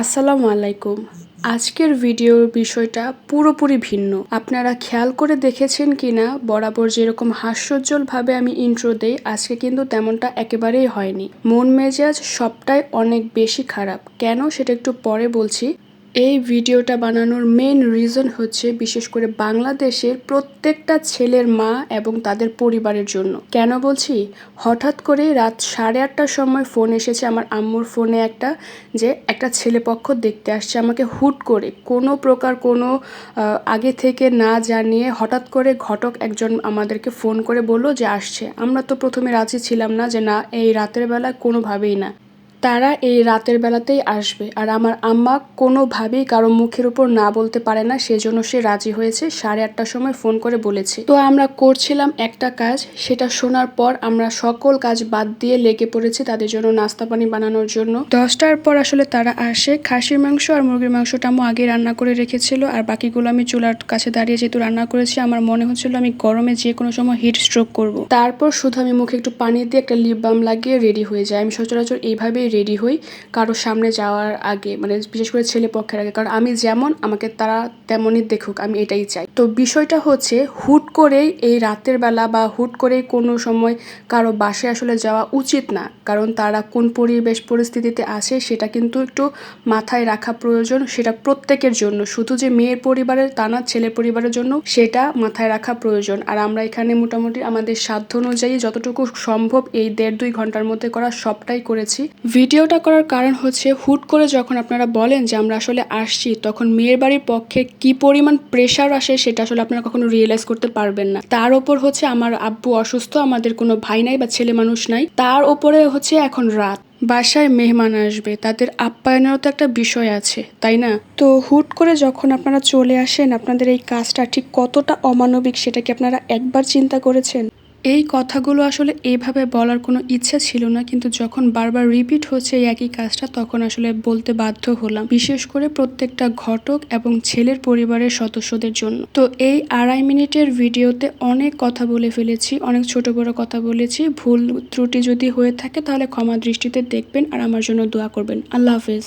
আসসালামু আলাইকুম। আজকের ভিডিওর বিষয়টা পুরোপুরি ভিন্ন। আপনারা খেয়াল করে দেখেছেন কি না বরাবর যেরকম হাস্যোজ্জ্বলভাবে আমি ইন্ট্রো দেই, আজকে কিন্তু তেমনটা একেবারেই হয়নি। মন মেজাজ সবটাই অনেক বেশি খারাপ। কেন সেটা একটু পরে বলছি। এই ভিডিওটা বানানোর মেন রিজন হচ্ছে বিশেষ করে বাংলাদেশের প্রত্যেকটা ছেলের মা এবং তাদের পরিবারের জন্য। কেন বলছি? হঠাৎ করে রাত সাড়ে আটটার সময় ফোন এসেছে আমার আম্মুর ফোনে একটা, যে একটা ছেলেপক্ষ দেখতে আসছে আমাকে হুট করে, কোনো প্রকার কোনো আগে থেকে না জানিয়ে হঠাৎ করে ঘটক একজন আমাদেরকে ফোন করে বলল যে আসছে। আমরা তো প্রথমে রাজি ছিলাম না যে না, এই রাতের বেলা কোনোভাবেই না। তারা এই রাতের বেলাতেই আসবে। আর আমার আম্মা কোনোভাবেই কারও মুখের উপর না বলতে পারে না, সেজন্য সে রাজি হয়েছে। সাড়ে আটটার সময় ফোন করে বলেছে। তো আমরা করছিলাম একটা কাজ, সেটা শোনার পর আমরা সকল কাজ বাদ দিয়ে লেগে পড়েছি তাদের জন্য নাস্তা পানি বানানোর জন্য। দশটার পর আসলে তারা আসে। খাসির মাংস আর মুরগির মাংসটা আম্মু আগে রান্না করে রেখেছিল। আর বাকিগুলো আমি চুলার কাছে দাঁড়িয়ে যেহেতু রান্না করেছি, আমার মনে হচ্ছিল আমি গরমে যে কোনো সময় হিট স্ট্রোক করব। তারপর শুধু আমি মুখে একটু পানি দিয়ে একটা লিপ বাম লাগিয়ে রেডি হয়ে যাই। আমি সচরাচর এইভাবেই রেডি হই কারোর সামনে যাওয়ার আগে মানে বিশেষ করে ছেলে পক্ষের আগে। কারণ আমি যেমন আমাকে তারা তেমনই দেখুক, আমি এটাই চাই। তো বিষয়টা হচ্ছে, হুট করেই এই রাতের বেলা বা হুট করেই কোনো সময় কারও বাসে আসলে যাওয়া উচিত না। কারণ তারা কোন পরিবেশ পরিস্থিতিতে আছে সেটা কিন্তু একটু মাথায় রাখা প্রয়োজন, সেটা প্রত্যেকের জন্য। শুধু যে মেয়ের পরিবারের তা না ছেলের পরিবারের জন্য সেটা মাথায় রাখা প্রয়োজন। আর আমরা এখানে মোটামুটি আমাদের সাধ্য অনুযায়ী যতটুকু সম্ভব এই দেড় দুই ঘণ্টার মধ্যে করা সবটাই করেছি। ভিডিওটা করার কারণ হচ্ছে হুট করে যখন আপনারা বলেন যে আমরা আসলে আসছি, তখন মেয়ের বাড়ির পক্ষে কি পরিমাণ প্রেশার আসে সেটা আসলে আপনারা কখনো রিয়েলাইজ করতে পারবেন না। তার ওপর হচ্ছে আমার আব্বু অসুস্থ, আমাদের কোনো ভাই নাই বা ছেলে মানুষ নাই। তার ওপরে হচ্ছে এখন রাত। বাসায় মেহমান আসবে, তাদের আপ্যায়নেরও তো একটা বিষয় আছে, তাই না? তো হুট করে যখন আপনারা চলে আসেন, আপনাদের এই কাজটা ঠিক কতটা অমানবিক সেটা কি আপনারা একবার চিন্তা করেছেন? এই কথাগুলো আসলে এইভাবে বলার কোনো ইচ্ছা ছিল না, কিন্তু যখন বারবার রিপিট হচ্ছে এই একই কাজটা, তখন আসলে বলতে বাধ্য হলাম, বিশেষ করে প্রত্যেকটা ঘটক এবং ছেলের পরিবারের সদস্যদের জন্য। তো এই আড়াই মিনিটের ভিডিওতে অনেক কথা বলে ফেলেছি, অনেক ছোট বড় কথা বলেছি। ভুল ত্রুটি যদি হয়ে থাকে, তাহলে ক্ষমা দৃষ্টিতে দেখবেন আর আমার জন্য দোয়া করবেন। আল্লাহ হাফেজ।